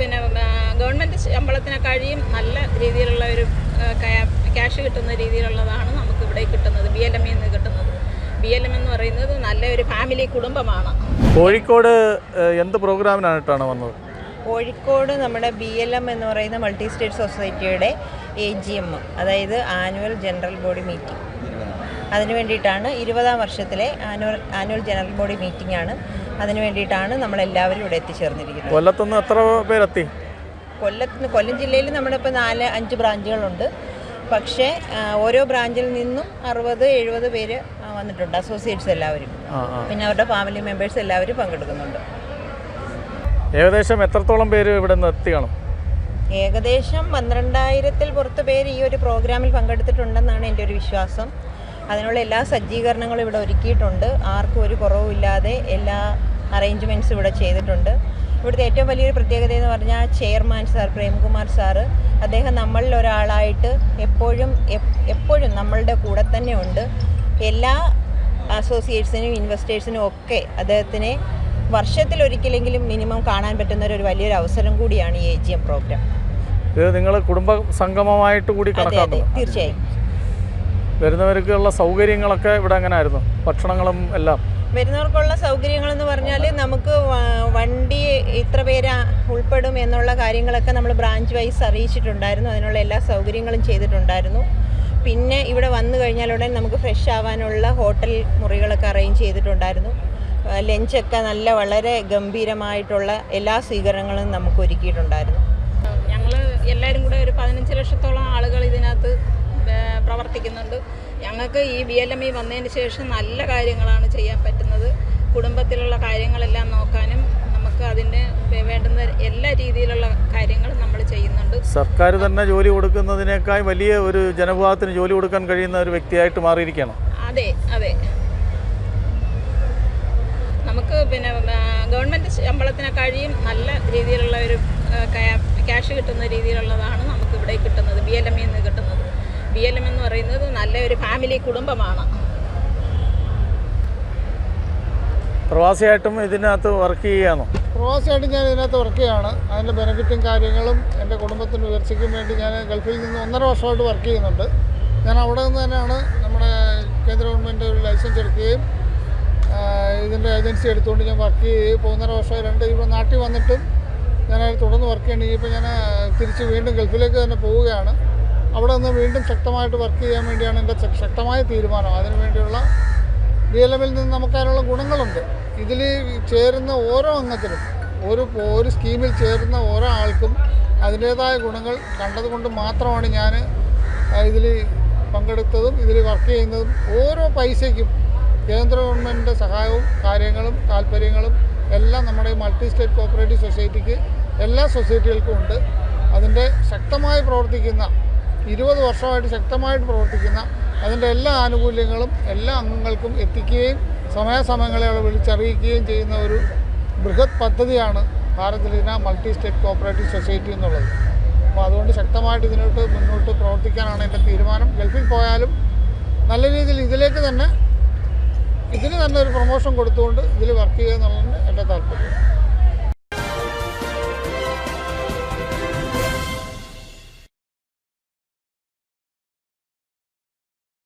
പിന്നെ ഗവൺമെന്റ് ശമ്പളത്തിനെക്കാഴിയും നല്ല രീതിയിലുള്ള ഒരു ക്യാഷ് കിട്ടുന്ന രീതിയിലുള്ളതാണ് നമുക്ക് ഇവിടെ കിട്ടുന്നത് ബി എൽ എം നിന്ന് കിട്ടുന്നത്. ബി എൽ എം എന്ന് പറയുന്നത് നല്ലൊരു ഫാമിലി കുടുംബമാണ്. കോഴിക്കോട് എന്ത് പ്രോഗ്രാമിനായിട്ടാണ് വന്നത്? കോഴിക്കോട് നമ്മുടെ ബി എൽ എം എന്ന് പറയുന്ന മൾട്ടി സ്റ്റേറ്റ് സൊസൈറ്റിയുടെ എ ജി എം അതായത് ആനുവൽ ജനറൽ ബോഡി മീറ്റിംഗ്. അതിനു വേണ്ടിയിട്ടാണ് ഇരുപതാം വർഷത്തിലെ annual annual general body meeting ആണ് അതിനു വേണ്ടിയിട്ടാണ് നമ്മളെല്ലാവരും ഇവിടെ എത്തിച്ചേർന്നിരിക്കുന്നത്. കൊല്ലത്തുനിന്ന് എത്ര പേരെത്തി? കൊല്ലത്ത് കൊല്ലം ജില്ലയിൽ നമ്മളിപ്പോൾ നാല് അഞ്ച് ബ്രാഞ്ചുകളുണ്ട്. പക്ഷേ ഓരോ ബ്രാഞ്ചിൽ നിന്നും അറുപത് എഴുപത് പേര് വന്നിട്ടുണ്ട്. അസോസിയേറ്റ്സ് എല്ലാവരും. പിന്നെ അവരുടെ ഫാമിലി മെമ്പേഴ്സ് എല്ലാവരും പങ്കെടുക്കുന്നുണ്ട്. ഏകദേശം എത്രത്തോളം പേര് ഇവിടെ നിന്ന് എത്തി കാണും? ഏകദേശം പന്ത്രണ്ടായിരത്തിൽ പുറത്ത് പേര് ഈ ഒരു പ്രോഗ്രാമിൽ പങ്കെടുത്തിട്ടുണ്ടെന്നാണ് എന്റെ ഒരു വിശ്വാസം. അതിനുള്ള എല്ലാ സജ്ജീകരണങ്ങളും ഇവിടെ ഒരുക്കിയിട്ടുണ്ട്. ആർക്കും ഒരു കുറവുമില്ലാതെ എല്ലാ അറേഞ്ച്മെന്റ്സും ഇവിടെ ചെയ്തിട്ടുണ്ട്. ഇവിടുത്തെ ഏറ്റവും വലിയൊരു പ്രത്യേകത എന്ന് പറഞ്ഞാൽ ചെയർമാൻ സാർ പ്രേംകുമാർ സാറ് അദ്ദേഹം നമ്മളിൽ ഒരാളായിട്ട് എപ്പോഴും എപ്പോഴും നമ്മളുടെ കൂടെ തന്നെ ഉണ്ട്. എല്ലാ അസോസിയേറ്റ്സിനും ഇൻവെസ്റ്റേഴ്സിനും ഒക്കെ അദ്ദേഹത്തിനെ വർഷത്തിലൊരിക്കലെങ്കിലും മിനിമം കാണാൻ പറ്റുന്ന ഒരു വലിയൊരു അവസരം കൂടിയാണ് ഈ എ ജി എം പ്രോഗ്രാം ഇത് നിങ്ങൾ കുടുംബ സംഗമമായിട്ട് കൂടി തീർച്ചയായും. വരുന്നവർക്കുള്ള സൗകര്യങ്ങളൊക്കെ ഇവിടെ എങ്ങനെ ആയിരുന്നു ഭക്ഷണങ്ങളും എല്ലാം? വരുന്നവർക്കുള്ള സൗകര്യങ്ങൾ എന്ന് പറഞ്ഞാൽ നമുക്ക് വണ്ടി ഇത്ര പേര് ഉൾപ്പെടും എന്നുള്ള കാര്യങ്ങളൊക്കെ നമ്മൾ ബ്രാഞ്ച് വൈസ് അറിയിച്ചിട്ടുണ്ടായിരുന്നു. അതിനുള്ള എല്ലാ സൗകര്യങ്ങളും ചെയ്തിട്ടുണ്ടായിരുന്നു. പിന്നെ ഇവിടെ വന്നു കഴിഞ്ഞാൽ ഉടൻ നമുക്ക് ഫ്രഷ് ആവാനുള്ള ഹോട്ടൽ മുറികളൊക്കെ അറേഞ്ച് ചെയ്തിട്ടുണ്ടായിരുന്നു. ലഞ്ചൊക്കെ നല്ല വളരെ ഗംഭീരമായിട്ടുള്ള എല്ലാ സ്വീകരണങ്ങളും നമുക്ക് ഒരുക്കിയിട്ടുണ്ടായിരുന്നു. ഞങ്ങൾ എല്ലാവരും കൂടെ ഒരു പതിനഞ്ച് ലക്ഷത്തോളം ആളുകൾ ഇതിനകത്ത് പ്രവർത്തിക്കുന്നുണ്ട് ഞങ്ങൾക്ക് ഈ ബി എൽ എം ഇ വന്നതിന് ശേഷം നല്ല കാര്യങ്ങളാണ് ചെയ്യാൻ പറ്റുന്നത്. കുടുംബത്തിലുള്ള കാര്യങ്ങളെല്ലാം നോക്കാനും നമുക്ക് അതിന് വേണ്ടുന്ന എല്ലാ രീതിയിലുള്ള കാര്യങ്ങളും നമ്മൾ ചെയ്യുന്നുണ്ട്. സർക്കാർ തന്നെ ജോലി കൊടുക്കുന്നതിനേക്കാൾ വലിയ ഒരു ജനവിഭാഗത്തിന് ജോലി കൊടുക്കാൻ കഴിയുന്ന ഒരു വ്യക്തിയായിട്ട് മാറിയിരിക്കണം അതെ അതെ. നമുക്ക് പിന്നെ ഗവൺമെന്റ് ശമ്പളത്തിനെ കഴിയും നല്ല രീതിയിലുള്ള ഒരു ക്യാഷ് കിട്ടുന്ന രീതിയിലുള്ളതാണ് നമുക്ക് ഇവിടെ കിട്ടുന്നത് ബി എൽ എം നിന്ന് കിട്ടുന്നത് ബി എൽ എം എന്ന് പറയുന്നത് നല്ലൊരു ഫാമിലി കുടുംബമാണ്. പ്രവാസിയായിട്ടും ഇതിനകത്ത് വർക്ക് ചെയ്യാണോ പ്രവാസിയായിട്ട് ഞാൻ ഇതിനകത്ത് വർക്ക് ചെയ്യുകയാണ്. അതിന്റെ ബെനിഫിറ്റും കാര്യങ്ങളും എന്റെ കുടുംബത്തിന്റെ ഉയർച്ചയ്ക്കും വേണ്ടി ഞാൻ ഗൾഫിൽ നിന്ന് ഒന്നര വർഷമായിട്ട് വർക്ക് ചെയ്യുന്നുണ്ട്. ഞാൻ അവിടെ നിന്ന് തന്നെയാണ് നമ്മുടെ കേന്ദ്ര ഗവൺമെന്റ് ഒരു ലൈസൻസ് എടുക്കുകയും ഇതിന്റെ ഏജൻസി എടുത്തുകൊണ്ട് ഞാൻ വർക്ക് ചെയ്യുകയും. ഇപ്പോൾ ഒന്നര വർഷമായി രണ്ട് ഇവിടെ നാട്ടിൽ വന്നിട്ടും ഞാൻ തുടർന്ന് വർക്ക് ചെയ്യണമെങ്കിൽ ഇപ്പോൾ ഞാൻ തിരിച്ച് വീണ്ടും ഗൾഫിലേക്ക് തന്നെ പോവുകയാണ്. അവിടെ നിന്ന് വീണ്ടും ശക്തമായിട്ട് വർക്ക് ചെയ്യാൻ വേണ്ടിയാണ് എന്റെ ശക്തമായ തീരുമാനം. അതിനു വേണ്ടിയുള്ള ബി എൽ എമ്മിൽ നിന്ന് നമുക്ക് അതിനുള്ള ഗുണങ്ങളുണ്ട്. ഇതിൽ ചേരുന്ന ഓരോ അംഗത്തിനും ഒരു ഒരു സ്കീമിൽ ചേരുന്ന ഓരോ ആൾക്കും അതിന്റേതായ ഗുണങ്ങൾ കണ്ടതുകൊണ്ട് മാത്രമാണ് ഞാൻ ഇതിൽ പങ്കെടുത്തതും ഇതിൽ വർക്ക് ചെയ്യുന്നതും ഓരോ പൈസയ്ക്കും കേന്ദ്ര ഗവൺമെന്റിന്റെ സഹായവും കാര്യങ്ങളും താല്പര്യങ്ങളും എല്ലാം നമ്മുടെ മൾട്ടി സ്റ്റേറ്റ് കോപ്പറേറ്റീവ് സൊസൈറ്റിക്ക് എല്ലാ സൊസൈറ്റികൾക്കും ഉണ്ട്. അതിന്റെ ശക്തമായി പ്രവർത്തിക്കുന്ന ഇരുപത് വർഷമായിട്ട് ശക്തമായിട്ട് പ്രവർത്തിക്കുന്ന അതിന്റെ എല്ലാ ആനുകൂല്യങ്ങളും എല്ലാ അംഗങ്ങൾക്കും എത്തിക്കുകയും സമയാസമയങ്ങളെ വിളിച്ചറിയിക്കുകയും ചെയ്യുന്ന ഒരു ബൃഹത് പദ്ധതിയാണ് ഭാരത് ലീന മൾട്ടി സ്റ്റേറ്റ് കോപ്പറേറ്റീവ് സൊസൈറ്റി എന്നുള്ളത്. അപ്പോൾ അതുകൊണ്ട് ശക്തമായിട്ട് ഇതിനോട്ട് മുന്നോട്ട് പ്രവർത്തിക്കാനാണ് എന്റെ തീരുമാനം. ഗൾഫിൽ പോയാലും നല്ല രീതിയിൽ ഇതിലേക്ക് തന്നെ ഇതിന് തന്നെ ഒരു പ്രൊമോഷൻ കൊടുത്തുകൊണ്ട് ഇതിൽ വർക്ക് ചെയ്യുക എന്നുള്ളതാണ് എന്റെ താല്പര്യം.